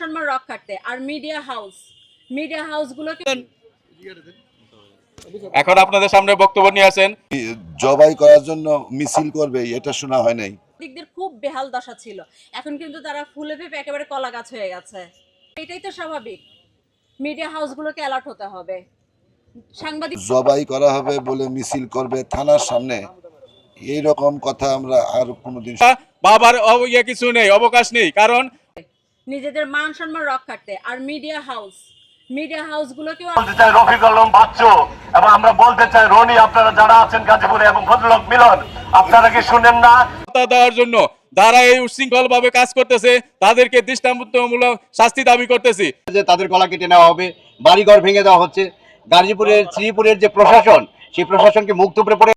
সম্মান রক্ষার্থে আর মিডিয়া হাউস মিডিয়া হাউসগুলোকে এখন আপনাদের সামনে বক্তব্য নিয়ে আসেন। জবাই করার জন্য মিছিল করবে এটা শোনা হয় নাই। দিকদের খুব বেহাল দশা ছিল। এখন কিন্তু তারা ফুলে ফেপে একেবারে কলা গাছ হয়ে গেছে। এটাই তো স্বাভাবিক। মিডিয়া হাউসগুলোকে অ্যালার্ট হতে হবে। সাংবাদিক জবাই করা হবে বলে মিছিল করবে থানার সামনে। এই রকম কথা আমরা আর কোনোদিন বাবার ইয়ে কিছু নেই অবকাশ নেই। কারণ নিজেদের মান সম্মান রক্ষার্থে। আর মিডিয়া হাউস মিডিয়া হাউসগুলোকেও বলতে চাই রফিক আলম বাচ্চু এবং আমরা বলতে চাই রনি আপনারা যারা আছেন গাজীপুরে এবং ভদ্রলোক মিলন আপনারা কি শুনেন না? দেওয়ার জন্য যারা এই উচ্ছৃঙ্খল ভাবে কাজ করতেছে তাদেরকে দৃষ্টান্তমূলক শাস্তি দাবি করতেছি। যে তাদের গলা কেটে নেওয়া হবে বাড়িঘর ভেঙে দেওয়া হচ্ছে। গাজীপুরের শ্রীপুরের যে প্রশাসন সেই প্রশাসনকে মুখ থুবড়ে পড়ে